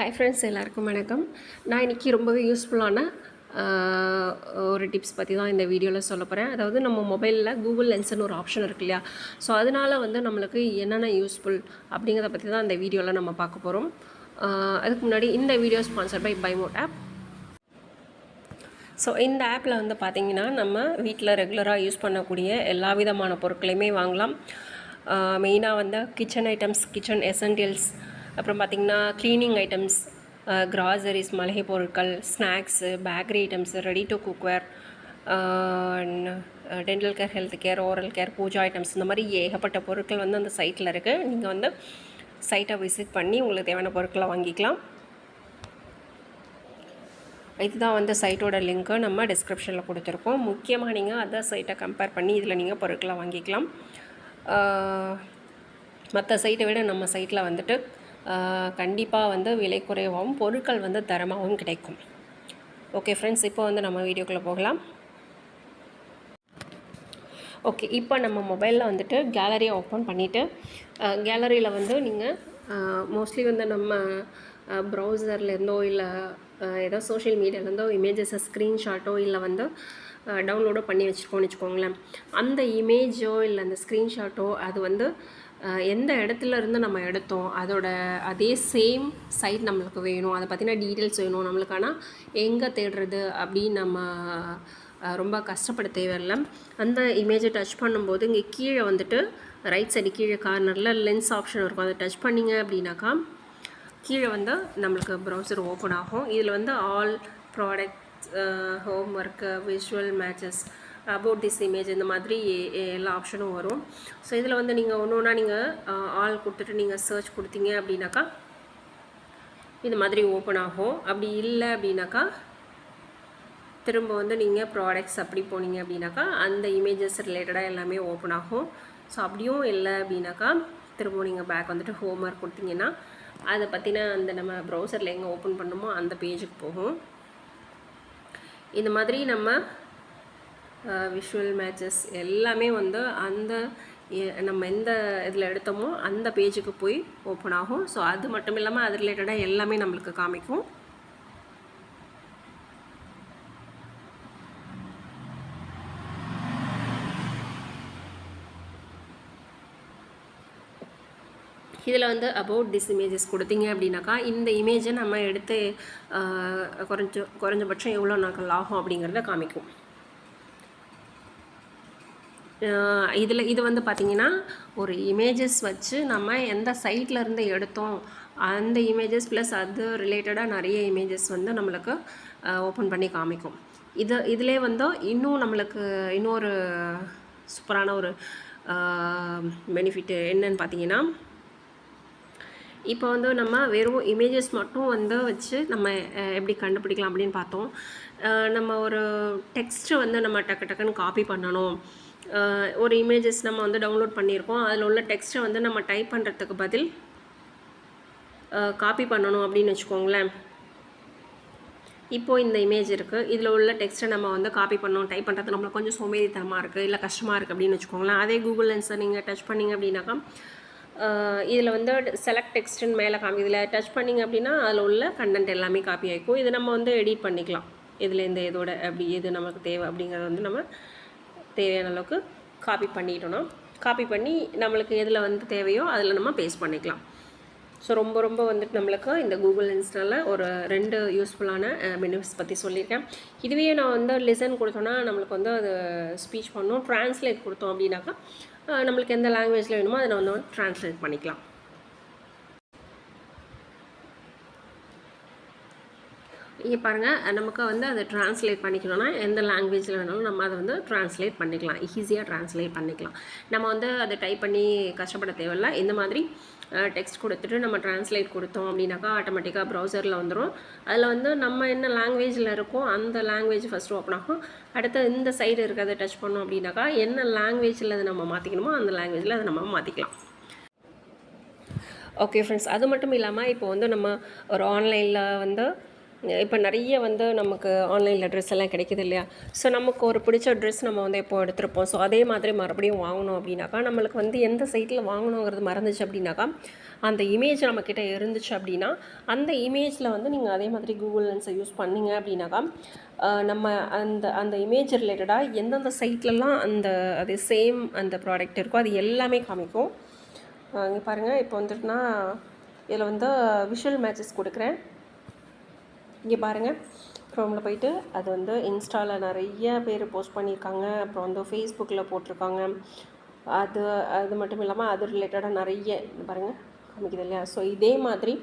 Hi friends எல்லாருக்கும் வணக்கம். நான் இன்றைக்கி ரொம்பவே யூஸ்ஃபுல்லான ஒரு டிப்ஸ் பற்றி தான் இந்த வீடியோவில் சொல்ல போகிறேன் அதாவது நம்ம மொபைலில் கூகுள் லென்ஸ்னு ஒரு ஆப்ஷன் இருக்கு இல்லையா? ஸோ அதனால் வந்து நம்மளுக்கு என்னென்ன யூஸ்ஃபுல் அப்படிங்கிறத பற்றி தான் இந்த வீடியோவில் நம்ம பார்க்க போகிறோம் அதுக்கு முன்னாடி இந்த வீடியோ ஸ்பான்சர் பை பைமோட் ஆப் ஸோ இந்த ஆப்பில் வந்து பார்த்திங்கன்னா நம்ம வீட்டில் ரெகுலராக யூஸ் பண்ணக்கூடிய எல்லா விதமான பொருட்களையுமே வாங்கலாம். மெயினாக வந்து கிச்சன் ஐட்டம்ஸ் கிச்சன் எசென்டியல்ஸ் அப்புறம் பார்த்திங்கன்னா க்ளீனிங் ஐட்டம்ஸ் கிராசரிஸ் மளிகை பொருட்கள் snacks bakery items ready to cookware dental care health care oral care pooja items இந்த மாதிரி ஏகப்பட்ட பொருட்கள் வந்து அந்த சைட்டில் இருக்குது நீங்கள் வந்து சைட்டை விசிட் பண்ணி உங்களுக்கு தேவையான பொருட்களை வாங்கிக்கலாம். இதுதான் வந்து சைட்டோட லிங்க்கு நம்ம டிஸ்கிரிப்ஷனில் கொடுத்துருக்கோம். முக்கியமாக நீங்கள் அதர் சைட்டை கம்பேர் பண்ணி இதில் நீங்கள் பொருட்களை வாங்கிக்கலாம். மற்ற சைட்டை விட நம்ம சைட்டில் வந்துட்டு கண்டிப்பாக வந்து விலை குறைவாகவும் பொருட்கள் வந்து தரமாகவும் கிடைக்கும். ஓகே ஃப்ரெண்ட்ஸ் இப்போ வந்து நம்ம வீடியோக்குள்ளே போகலாம். ஓகே இப்போ நம்ம மொபைலில் வந்துட்டு கேலரியை ஓப்பன் பண்ணிவிட்டு கேலரியில் வந்து நீங்கள் மோஸ்ட்லி வந்து நம்ம ப்ரௌசர்லேருந்தோ இல்லை ஏதோ சோஷியல் மீடியாலேருந்தோ இமேஜஸை ஸ்க்ரீன்ஷாட்டோ இல்லை வந்து டவுன்லோடோ பண்ணி வச்சுருக்கோம்னு வச்சுக்கோங்களேன். அந்த இமேஜோ இல்லை அந்த ஸ்க்ரீன்ஷாட்டோ அது வந்து எந்த இடத்துல இருந்து நம்ம எடுத்தோம் அதோட அதே சேம் சைட் நம்மளுக்கு வேணும் அதை பற்றின டீட்டெயில்ஸ் வேணும் நம்மளுக்கு. ஆனால் எங்கே தேடுறது அப்படின்னு நம்ம ரொம்ப கஷ்டப்பட தேவையில்லை. அந்த இமேஜை டச் பண்ணும்போது இங்கே கீழே வந்துட்டு ரைட் சைடு கீழே கார்னரில் லென்ஸ் ஆப்ஷன் இருக்கும். அதை டச் பண்ணிங்க அப்படின்னாக்கா கீழே வந்து நம்மளுக்கு ப்ரௌசர் ஓப்பன் ஆகும். இதில் வந்து all product home work visual matches about this image இந்த மாதிரி எல்லா ஆப்ஷனும் வரும். ஸோ இதில் வந்து நீங்கள் ஒன்று ஒன்றா நீங்கள் ஆல் கொடுத்துட்டு நீங்கள் சர்ச் கொடுத்தீங்க அப்படின்னாக்கா இது மாதிரி ஓப்பன் ஆகும். அப்படி இல்லை அப்படின்னாக்கா திரும்ப வந்து நீங்கள் ப்ராடக்ட்ஸ் அப்படி போனீங்க அப்படின்னாக்கா அந்த இமேஜஸ் ரிலேட்டடாக எல்லாமே ஓப்பன் ஆகும். ஸோ அப்படியும் இல்லை அப்படின்னாக்கா திரும்ப நீங்கள் பேக் வந்துட்டு ஹோம் ஒர்க் கொடுத்தீங்கன்னா அதை பற்றின அந்த நம்ம ப்ரௌசரில் எங்கே ஓப்பன் பண்ணணுமோ அந்த பேஜுக்கு போகும். இந்த மாதிரி நம்ம விஷுவல் மேட்சஸ் எல்லாமே வந்து அந்த நம்ம எந்த இதில் எடுத்தோமோ அந்த பேஜுக்கு போய் ஓப்பன் ஆகும். ஸோ அது மட்டும் இல்லாமல் அது ரிலேட்டடாக எல்லாமே நம்மளுக்கு காமிக்கும். இதில் வந்து அபவுட் திஸ் இமேஜஸ் கொடுத்தீங்க அப்படின்னாக்கா இந்த இமேஜை நம்ம எடுத்து குறைஞ்ச குறைஞ்சபட்சம் எவ்வளோ நாட்கள் ஆகும் அப்படிங்கிறத காமிக்கும். இதில் இது வந்து பார்த்திங்கன்னா ஒரு இமேஜஸ் வச்சு நம்ம எந்த சைட்டில் இருந்து எடுத்தோம் அந்த இமேஜஸ் ப்ளஸ் அது ரிலேட்டடாக நிறைய இமேஜஸ் வந்து நம்மளுக்கு ஓப்பன் பண்ணி காமிக்கும். இது இதிலே வந்து இன்னும் நம்மளுக்கு இன்னொரு சூப்பரான ஒரு பெனிஃபிட்டு என்னன்னு பார்த்தீங்கன்னா இப்போ வந்து நம்ம வெறும் இமேஜஸ் மட்டும் வந்து வச்சு நம்ம எப்படி கண்டுபிடிக்கலாம் அப்படின்னு பார்த்தோம். நம்ம ஒரு டெக்ஸ்ட்டு வந்து நம்ம டக்கு டக்குன்னு காப்பி பண்ணணும். ஒரு இமேஜஸ் நம்ம வந்து டவுன்லோட் பண்ணியிருக்கோம். அதில் உள்ள டெக்ஸ்ட்டை வந்து நம்ம டைப் பண்ணுறதுக்கு பதில் காப்பி பண்ணணும் அப்படின்னு வச்சுக்கோங்களேன். இப்போது இந்த இமேஜ் இருக்குது இதில் உள்ள டெக்ஸ்ட்டை நம்ம வந்து காப்பி பண்ணோம் டைப் பண்ணுறது நம்மளுக்கு கொஞ்சம் சோம்பேறித்தனமாக இருக்குது இல்லை கஷ்டமாக இருக்குது அப்படின்னு வச்சுக்கோங்களேன். அதே கூகுள் லென்ஸை நீங்கள் டச் பண்ணீங்க அப்படின்னாக்கா இதில் வந்து செலக்ட் டெக்ஸ்ட்னு மேலே காமி இதில் டச் பண்ணிங்க அப்படின்னா அதில் உள்ள கண்டென்ட் எல்லாமே காப்பி ஆகிக்கும் இது நம்ம வந்து எடிட் பண்ணிக்கலாம். இதில் இந்த இதோட அப்படி எது நமக்கு தேவை அப்படிங்கிறத வந்து நம்ம தேவையான அளவுக்கு காப்பி பண்ணிட்டோன்னா காப்பி பண்ணி நம்மளுக்கு எதில் வந்து தேவையோ அதில் நம்ம பேஸ்ட் பண்ணிக்கலாம். ஸோ ரொம்ப ரொம்ப வந்துட்டு நம்மளுக்கு இந்த கூகுள் இன்ஸ்டாவில் ஒரு ரெண்டு யூஸ்ஃபுல்லான பெனிஃபிட்ஸ் பற்றி சொல்லியிருக்கேன். இதுவே நான் வந்து லிசன் கொடுத்தோன்னா நம்மளுக்கு வந்து அது ஸ்பீச் பண்ணோம். ட்ரான்ஸ்லேட் கொடுத்தோம் அப்படின்னாக்கா நம்மளுக்கு எந்த லாங்குவேஜில் வேணுமோ அதை நம்ம வந்து ட்ரான்ஸ்லேட் பண்ணிக்கலாம். இங்கே பாருங்கள் நமக்கு வந்து அதை ட்ரான்ஸ்லேட் பண்ணிக்கணும்னா எந்த லாங்குவேஜில் வேணாலும் நம்ம அதை வந்து ட்ரான்ஸ்லேட் பண்ணிக்கலாம். ஈஸியாக ட்ரான்ஸ்லேட் பண்ணிக்கலாம். நம்ம வந்து அதை டைப் பண்ணி கஷ்டப்பட தேவையில்ல. இந்த மாதிரி டெக்ஸ்ட் கொடுத்துட்டு நம்ம ட்ரான்ஸ்லேட் கொடுத்தோம் அப்படின்னாக்கா ஆட்டோமேட்டிக்காக ப்ரௌசரில் வந்துடும் அதில் வந்து நம்ம என்ன லாங்குவேஜில் இருக்கோ அந்த லாங்குவேஜ் ஃபஸ்ட்டு ஓப்பன் ஆகும். அடுத்து இந்த சைடு இருக்கிறத டச் பண்ணோம் அப்படின்னாக்கா என்ன லாங்குவேஜில் அதை நம்ம மாற்றிக்கணுமோ அந்த லாங்குவேஜில் அதை நம்ம மாற்றிக்கலாம் ஓகே ஃப்ரெண்ட்ஸ் அது மட்டும் இல்லாமல் இப்போ வந்து நம்ம ஒரு ஆன்லைனில் வந்து இப்போ நிறைய வந்து நமக்கு ஆன்லைனில் ட்ரெஸ் எல்லாம் கிடைக்குது இல்லையா? ஸோ நமக்கு ஒரு பிடிச்ச ட்ரெஸ் நம்ம வந்து இப்போ எடுத்திருப்போம்? ஸோ அதே மாதிரி மறுபடியும் வாங்கணும் அப்படின்னாக்கா நம்மளுக்கு வந்து எந்த சைட்டில் வாங்கணுங்கிறது மறந்துச்சு அப்படின்னாக்கா அந்த இமேஜ் நம்மக்கிட்ட இருந்துச்சு அப்படின்னா அந்த இமேஜில் வந்து நீங்கள் அதே மாதிரி கூகுள் லென்ஸை யூஸ் பண்ணீங்க அப்படின்னாக்கா நம்ம அந்த அந்த இமேஜ் ரிலேட்டடாக எந்தெந்த சைட்லலாம் அந்த அது சேம் அந்த ப்ராடக்ட் இருக்கோ அது எல்லாமே காமிக்கும். இங்கே பாருங்கள் இப்போ வந்துட்டுனா இதில் வந்து விஷுவல் மேட்சஸ் கொடுக்குறேன். இங்கே பாருங்கள் க்ரோமில் போயிட்டு அது வந்து இன்ஸ்டாவில் நிறைய பேர் போஸ்ட் பண்ணியிருக்காங்க. அப்புறம் வந்து ஃபேஸ்புக்கில் போட்டிருக்காங்க. அது அது மட்டும் இல்லாமல் அது ரிலேட்டடாக நிறைய பாருங்கள் காமிக்குது இல்லையா? ஸோ இதே மாதிரி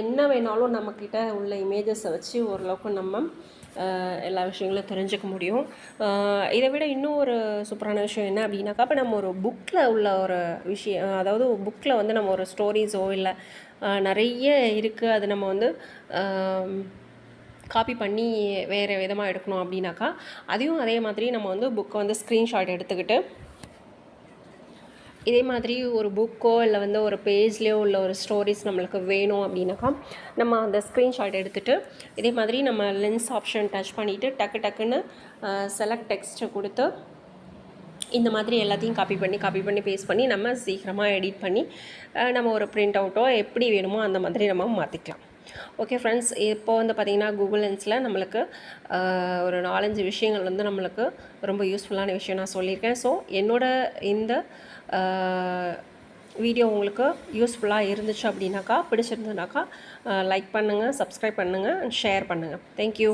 என்ன வேணாலும் நம்மக்கிட்ட உள்ள இமேஜஸை வச்சு ஓரளவுக்கு நம்ம எல்லா விஷயங்களும் தெரிஞ்சுக்க முடியும். இதை விட இன்னும் ஒரு சூப்பரான விஷயம் என்ன அப்படின்னாக்கா இப்போ நம்ம ஒரு புக்கில் உள்ள ஒரு விஷயம் அதாவது புக்கில் வந்து நம்ம ஒரு ஸ்டோரிஸோ இல்லை நிறைய இருக்குது அது நம்ம வந்து காப்பி பண்ணி வேறு விதமாக எடுக்கணும் அப்படின்னாக்கா அதையும் அதே மாதிரி நம்ம வந்து புக்கை வந்து ஸ்க்ரீன்ஷாட் எடுத்துக்கிட்டு இதே மாதிரி ஒரு புக்கோ இல்லை வந்து ஒரு பேஜ்லேயோ உள்ள ஒரு ஸ்டோரிஸ் நம்மளுக்கு வேணும் அப்படின்னாக்கா நம்ம அந்த ஸ்க்ரீன்ஷாட் எடுத்துகிட்டு இதே மாதிரி நம்ம லென்ஸ் ஆப்ஷன் டச் பண்ணிவிட்டு டக்கு டக்குன்னு செலக்ட் டெக்ஸ்ட்டு கொடுத்து இந்த மாதிரி எல்லாத்தையும் காப்பி பண்ணி காப்பி பண்ணி பேஸ்ட் பண்ணி நம்ம சீக்கிரமாக எடிட் பண்ணி நம்ம ஒரு பிரிண்ட் அவுட்டோ எப்படி வேணுமோ அந்த மாதிரி நம்ம மாற்றிக்கலாம் ஓகே ஃப்ரெண்ட்ஸ் இப்போ வந்து பார்த்திங்கன்னா கூகுள் லென்ஸில் நம்மளுக்கு ஒரு நாலஞ்சு விஷயங்கள் வந்து நம்மளுக்கு ரொம்ப யூஸ்ஃபுல்லான விஷயம் நான் சொல்லியிருக்கேன். ஸோ என்னோட இந்த வீடியோ உங்களுக்கு யூஸ்ஃபுல்லாக இருந்துச்சு அப்படின்னாக்கா பிடிச்சிருந்ததுனாக்கா லைக் பண்ணுங்கள் சப்ஸ்கிரைப் பண்ணுங்கள் ஷேர் பண்ணுங்கள் தேங்க்யூ